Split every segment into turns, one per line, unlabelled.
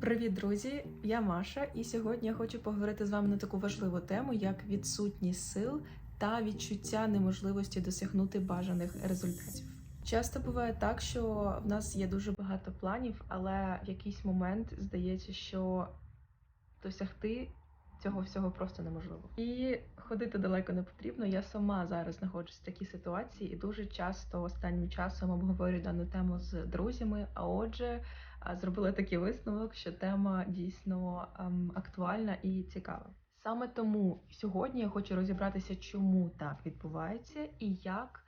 Привіт, друзі! Я Маша, і сьогодні я хочу поговорити з вами на таку важливу тему, як відсутність сил та відчуття неможливості досягнути бажаних результатів. Часто буває так, що в нас є дуже багато планів, але в якийсь момент здається, що досягти цього всього просто неможливо. І ходити далеко не потрібно. Я сама зараз знаходжусь в такій ситуації, і дуже часто останнім часом обговорюю дану тему з друзями. А отже, зробила такий висновок, що тема дійсно ем, актуальна і цікава. Саме тому сьогодні я хочу розібратися, чому так відбувається і як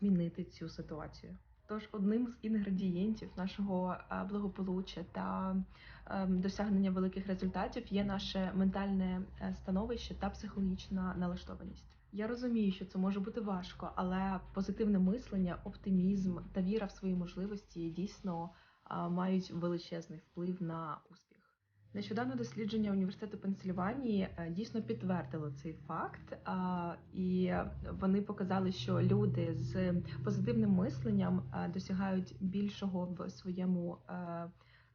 змінити цю ситуацію. Тож одним з інгредієнтів нашого благополуччя та ем, досягнення великих результатів є наше ментальне е, становище та психологічна налаштованість. Я розумію, що це може бути важко, але позитивне мислення, оптимізм та віра в свої можливості дійсно мають величезний вплив на успіх. Нещодавне дослідження університету Пенсильванії е, дійсно підтвердило цей факт, і вони показали, що люди з позитивним мисленням е, досягають більшого в своєму е,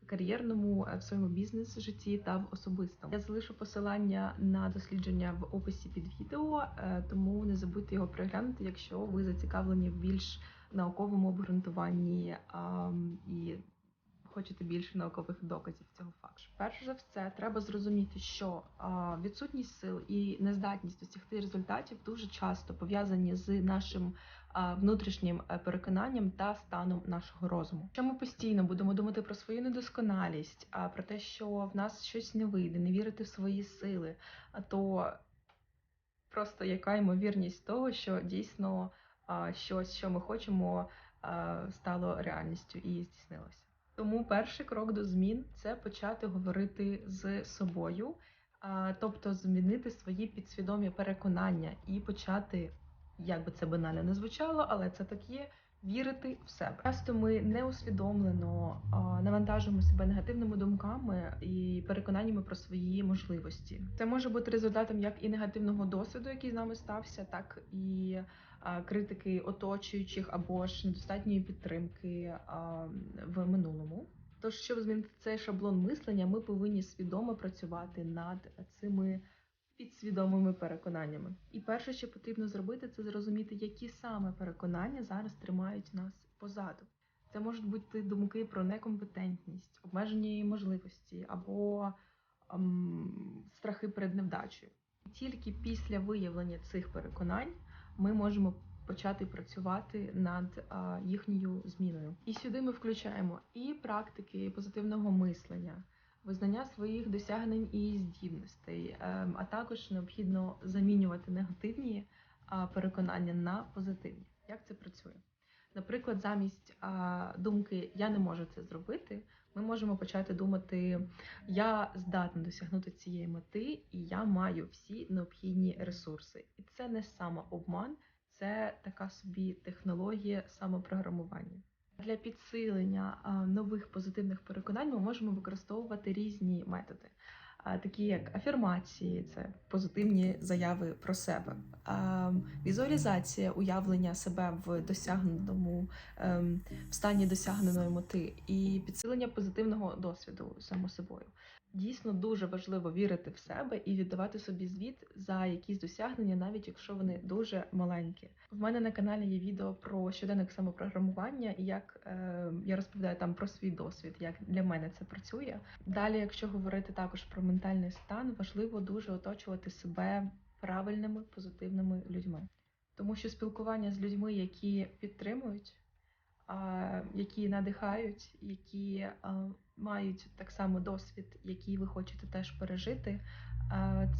кар'єрному, в своєму бізнес-житті та в особистому. Я залишу посилання на дослідження в описі під відео, тому не забудьте його переглянути, якщо ви зацікавлені в більш науковому обґрунтуванні і хочете більше наукових доказів цього факту. Перш за все, треба зрозуміти, що відсутність сил і нездатність досягти результатів дуже часто пов'язані з нашим внутрішнім е, переконанням та станом нашого розуму. Якщо ми постійно будемо думати про свою недосконалість, а про те, що в нас щось не вийде, не вірити в свої сили, то просто яка ймовірність того, що дійсно щось, що ми хочемо, стало реальністю і здійснилося. Тому перший крок до змін це почати говорити з собою, тобто змінити свої підсвідомі переконання і почати, як би це банально не звучало, але це так є. Вірити в себе. Часто ми неусвідомлено навантажуємо себе негативними думками і переконаннями про свої можливості. Це може бути результатом як і негативного досвіду, який з нами стався, так і критики оточуючих або ж недостатньої підтримки в минулому. Тож, щоб змінити цей шаблон мислення, ми повинні свідомо працювати над цими підсвідомими переконаннями. І перше, що потрібно зробити, це зрозуміти, які саме переконання зараз тримають нас позаду. Це можуть бути думки про некомпетентність, обмеження її можливості або ем, страхи перед невдачею. Тільки після виявлення цих переконань ми можемо почати працювати над а, їхньою зміною. І сюди ми включаємо і практики позитивного мислення, визнання своїх досягнень і здібностей, ем, а також необхідно замінювати негативні переконання на позитивні. Як це працює? Наприклад, замість а, думки Я не можу це зробити, ми можемо почати думати Я здатна досягнути цієї мети, і я маю всі необхідні ресурси. І це не самообман, це така собі технологія самопрограмування. Для підсилення нових позитивних переконань ми можемо використовувати різні методи, такі як афірмації, це позитивні заяви про себе, візуалізація уявлення себе в досягненому ем, в стані досягненої мети, і підсилення позитивного досвіду само собою. Дійсно дуже важливо вірити в себе і віддавати собі звіт за якісь досягнення, навіть якщо вони дуже маленькі. В мене на каналі є відео про щоденник самопрограмування, і як е, я розповідаю там про свій досвід, як для мене це працює. Далі, якщо говорити також про ментальний стан, важливо дуже оточувати себе правильними позитивними людьми, тому що спілкування з людьми, які підтримують, які надихають, які мають так само досвід, який ви хочете теж пережити,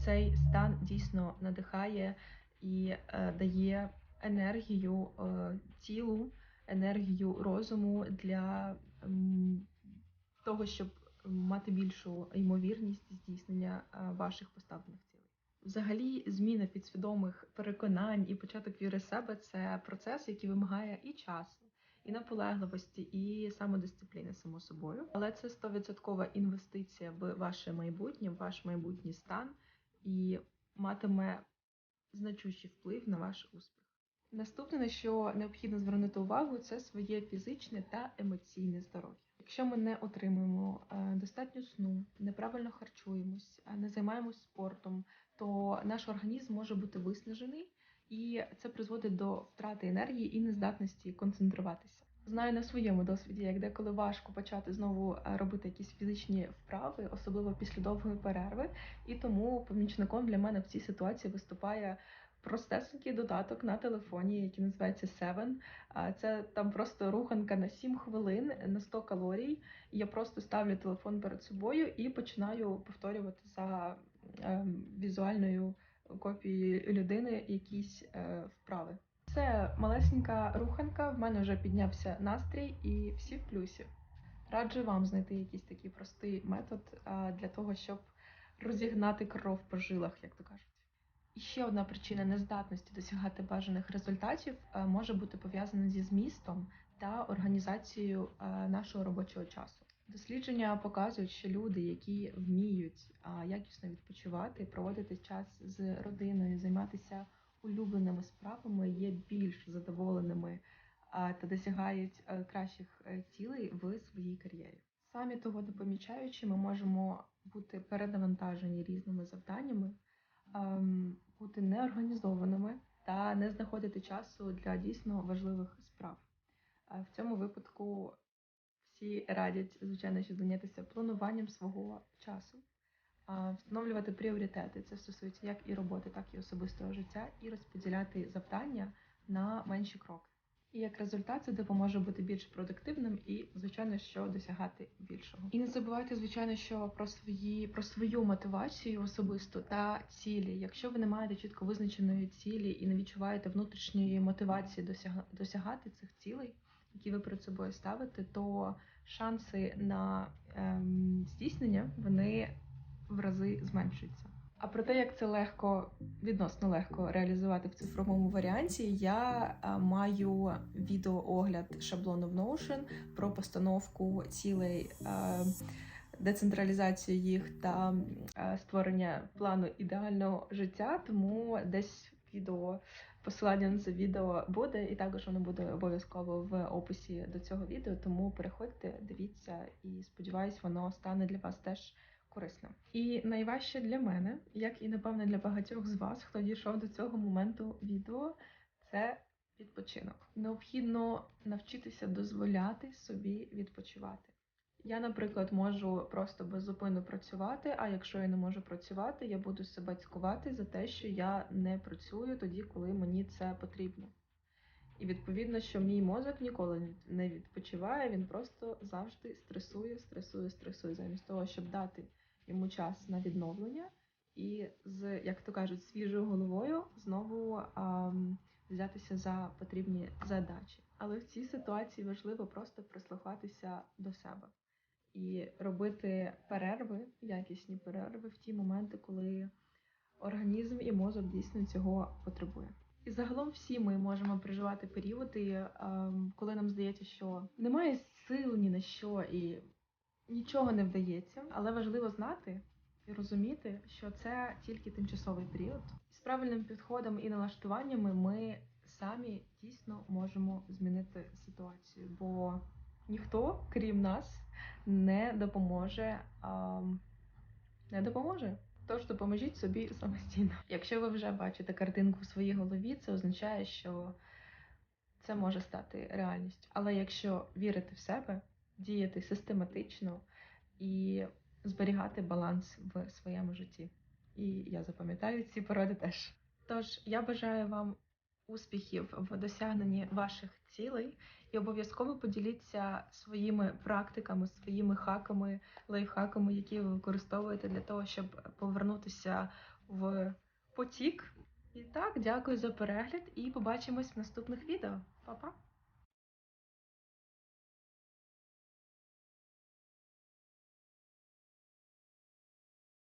цей стан дійсно надихає і е, дає енергію е, тілу, енергію розуму для того, щоб мати більшу ймовірність здійснення е, ваших поставлених цілей. Взагалі, зміна підсвідомих переконань і початок віри себе це процес, який вимагає і часу, і наполегливості, і самодисципліни, само собою. Але це 100% інвестиція в ваше майбутнє, в ваш майбутній стан і матиме значущий вплив на ваш успіх. Наступне, на що необхідно звернути увагу, це своє фізичне та емоційне здоров'я. Якщо ми не отримуємо е, достатньо сну, неправильно харчуємось, е, не займаємось спортом, то наш організм може бути виснажений, і це призводить до втрати енергії і нездатності концентруватися. Знаю на своєму досвіді, як деколи важко почати знову е, робити якісь фізичні вправи, особливо після довгої перерви. І тому помічником для мене в цій ситуації виступає простесенький додаток на телефоні, який називається Seven. Це там просто руханка на 7 хвилин на 100 калорій. Я просто ставлю телефон перед собою і починаю повторювати за е, візуальною копією людини якісь е, вправи. Це малесенька руханка. В мене вже піднявся настрій і всі в плюсі. Раджу вам знайти якийсь такий простий метод а, для того, щоб розігнати кров по жилах, як то кажуть. І ще одна причина нездатності досягати бажаних результатів а, може бути пов'язана зі змістом та організацією нашого робочого часу. Дослідження показують, що люди, які вміють якісно відпочивати, проводити час з родиною, займатися улюбленими справами, є більш задоволеними та досягають е, кращих е, цілей в своїй кар'єрі. Самі того не помічаючи, ми можемо бути перенавантажені різними завданнями, ем, бути неорганізованими та не знаходити часу для дійсно важливих справ. В цьому випадку всі радять, звичайно, що зайнятися плануванням свого часу, встановлювати пріоритети. Це стосується як і роботи, так і особистого життя, і розподіляти завдання на менші кроки. І як результат це допоможе бути більш продуктивним і, звичайно, що досягати більшого. І не забувайте, звичайно, що про свої про свою мотивацію особисту та цілі. Якщо ви не маєте чітко визначеної цілі і не відчуваєте внутрішньої мотивації досяга, досягати цих цілей, які ви перед собою ставите, то шанси на ем, здійснення вони в рази зменшуються. А про те, як це легко, відносно легко реалізувати в цифровому варіанті, я а, маю відеоогляд шаблону в Notion про постановку цілей, децентралізацію їх та створення плану ідеального життя. Тому десь відео посилання на це відео буде, і також воно буде обов'язково в описі до цього відео. Тому переходьте, дивіться, і сподіваюсь, воно стане для вас теж корисним. І найважче для мене, як і напевне для багатьох з вас, хто дійшов до цього моменту відео, це відпочинок. Необхідно навчитися дозволяти собі відпочивати. Я, наприклад, можу просто беззупинно працювати, а якщо я не можу працювати, я буду себе цькувати за те, що я не працюю тоді, коли мені це потрібно. І відповідно, що мій мозок ніколи не відпочиває, він просто завжди стресує, стресує, стресує, замість того, щоб дати йому час на відновлення і з, як то кажуть, свіжою головою знову а, взятися за потрібні задачі. Але в цій ситуації важливо просто прислухатися до себе і робити перерви, якісні перерви в ті моменти, коли організм і мозок дійсно цього потребує. І загалом всі ми можемо переживати періоди, коли нам здається, що немає сил ні на що і нічого не вдається, але важливо знати і розуміти, що це тільки тимчасовий період. З правильним підходом і налаштуваннями ми самі дійсно можемо змінити ситуацію, бо ніхто, крім нас, не допоможе. Не допоможе. Тож допоможіть собі самостійно. Якщо ви вже бачите картинку в своїй голові, це означає, що це може стати реальністю. Але якщо вірити в себе, діяти систематично і зберігати баланс в своєму житті. І я запам'ятаю ці поради теж. Тож я бажаю вам успіхів в досягненні ваших цілей і обов'язково поділіться своїми практиками, своїми хаками, лайфхаками, які ви використовуєте для того, щоб повернутися в потік. І так, дякую за перегляд і побачимось в наступних відео. Па-па!